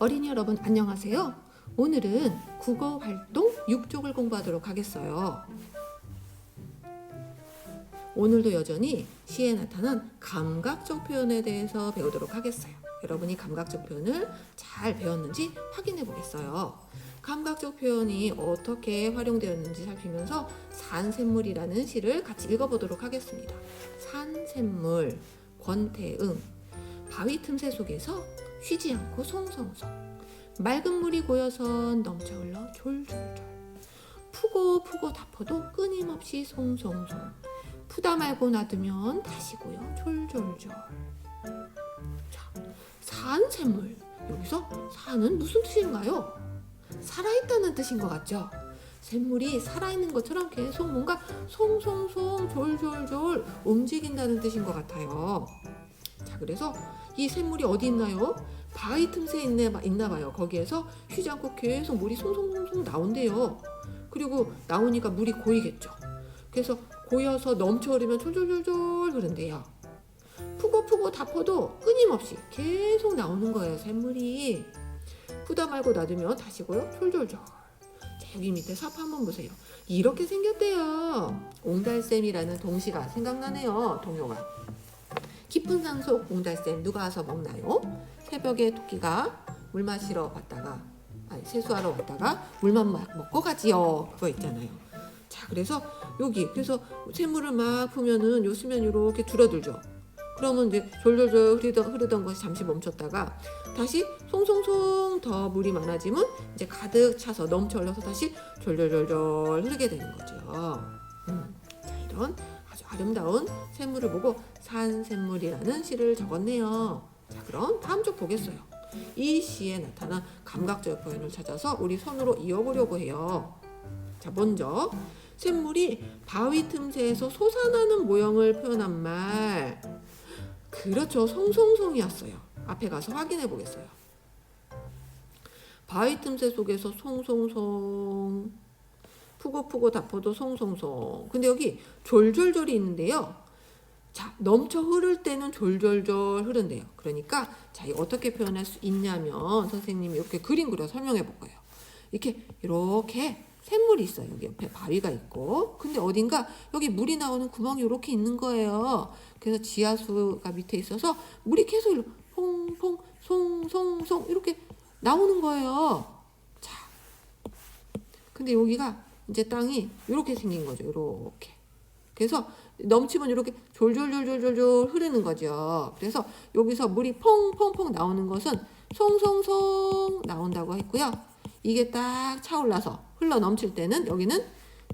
어린이 여러분 안녕하세요. 오늘은 국어 활동 6쪽을 공부하도록 하겠어요. 오늘도 여전히 시에 나타난 감각적 표현에 대해서 배우도록 하겠어요. 여러분이 감각적 표현을 잘 배웠는지 확인해 보겠어요. 감각적 표현이 어떻게 활용되었는지 살피면서 산샘물이라는 시를 같이 읽어보도록 하겠습니다. 산샘물, 권태응, 바위 틈새 속에서 쉬지 않고 송송송 맑은 물이 고여선 넘쳐 흘러 졸졸졸 푸고 푸고 다 퍼도 끊임없이 송송송 푸다 말고 놔두면 다시 고여 졸졸졸 자, 산샘물 여기서 산은 무슨 뜻인가요? 살아있다는 뜻인 것 같죠? 샘물이 살아있는 것처럼 계속 뭔가 송송송 졸졸졸 움직인다는 뜻인 것 같아요. 자, 그래서 이 샘물이 어디 있나요? 바위 틈새에 있네, 있나 봐요. 거기에서 쉬지 않고 계속 물이 송송송송 나온대요. 그리고 나오니까 물이 고이겠죠. 그래서 고여서 넘쳐 흐르면 졸졸졸졸 흐른대요. 푸고 푸고 다 퍼도 끊임없이 계속 나오는 거예요, 샘물이. 푸다 말고 놔두면 다시 고요, 졸졸졸. 자, 여기 밑에 삽 한번 보세요. 이렇게 생겼대요. 옹달샘이라는 동시가 생각나네요, 동요가. 깊은 산속 옹달샘 누가 와서 먹나요? 새벽에 토끼가 물 마시러 갔다가 아니 세수하러 왔다가 물만 막 먹고 가지요. 그거 있잖아요. 자 그래서 여기 그래서 샘물을 막 푸면은 요 수면 이렇게 줄어들죠. 그러면 이제 졸졸졸 흐르던, 흐르던 것이 잠시 멈췄다가 다시 송송송 더 물이 많아지면 이제 가득 차서 넘쳐 흘러서 다시 졸졸졸졸 흐르게 되는 거죠. 음, 자 이런 아주 아름다운 샘물을 보고 산샘물이라는 시를 적었네요. 자, 그럼 다음 쪽 보겠어요. 이 시에 나타난 감각적 표현을 찾아서 우리 손으로 이어보려고 해요. 자, 먼저 샘물이 바위 틈새에서 솟아나는 모형을 표현한 말. 그렇죠. 송송송이었어요. 앞에 가서 확인해 보겠어요. 바위 틈새 속에서 송송송. 푸고 푸고 다퍼도 송송송. 근데 여기 졸졸졸이 있는데요. 자, 넘쳐 흐를 때는 졸졸졸 흐른대요. 그러니까 자, 이 어떻게 표현할 수 있냐면 선생님이 이렇게 그림 그려 설명해 볼 거예요. 이렇게 이렇게 샘물이 있어요. 여기 옆에 바위가 있고. 근데 어딘가 여기 물이 나오는 구멍이 이렇게 있는 거예요. 그래서 지하수가 밑에 있어서 물이 계속 이렇게 퐁퐁 송송송 이렇게 나오는 거예요. 자. 근데 여기가 이제 땅이 이렇게 생긴 거죠. 이렇게. 그래서 넘치면 이렇게 졸졸졸졸졸 흐르는 거죠. 그래서 여기서 물이 퐁퐁퐁 나오는 것은 송송송 나온다고 했고요. 이게 딱 차올라서 흘러 넘칠 때는 여기는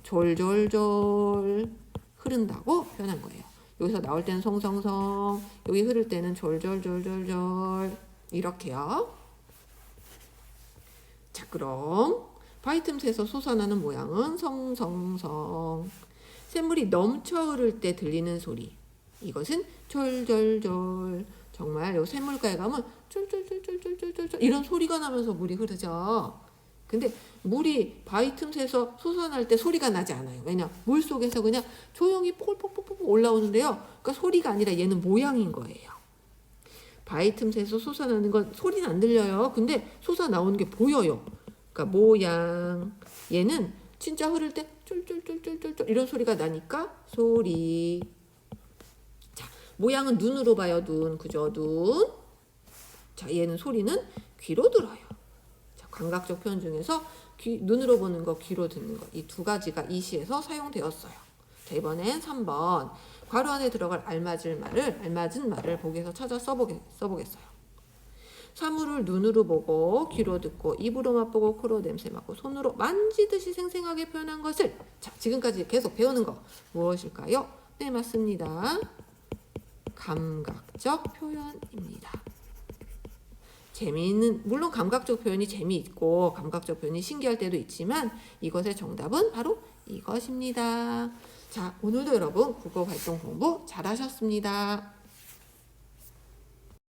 졸졸졸 흐른다고 표현한 거예요. 여기서 나올 때는 송송송, 여기 흐를 때는 졸졸졸졸졸 이렇게요. 자, 그럼 바위 틈새에서 솟아나는 모양은 성성성. 샘물이 넘쳐 흐를 때 들리는 소리. 이것은 졸졸졸. 정말 요 샘물가에 가면 졸졸졸졸졸졸졸 이런 소리가 나면서 물이 흐르죠. 근데 물이 바위 틈새에서 솟아날 때 소리가 나지 않아요. 왜냐? 물 속에서 그냥 조용히 뽀글뽀글뽀글 올라오는데요. 그러니까 소리가 아니라 얘는 모양인 거예요. 바위 틈새에서 솟아나는 건 소리는 안 들려요. 근데 솟아나오는 게 보여요. 그러니까 모양. 얘는 진짜 흐를 때 쫄쫄쫄쫄쫄쫄 이런 소리가 나니까 소리. 자, 모양은 눈으로 봐요. 눈. 그죠? 눈. 자, 얘는 소리는 귀로 들어요. 자, 감각적 표현 중에서 귀, 눈으로 보는 거, 귀로 듣는 거. 이 두 가지가 이 시에서 사용되었어요. 자, 이번엔 3번. 괄호 안에 들어갈 알맞은 말을, 알맞은 말을 보기에서 찾아 써보겠, 써보겠어요. 사물을 눈으로 보고 귀로 듣고 입으로 맛보고 코로 냄새 맡고 손으로 만지듯이 생생하게 표현한 것을 자 지금까지 계속 배우는 거 무엇일까요? 네 맞습니다. 감각적 표현입니다. 재미있는 물론 감각적 표현이 재미있고 감각적 표현이 신기할 때도 있지만 이것의 정답은 바로 이것입니다. 자 오늘도 여러분 국어 활동 공부 잘하셨습니다.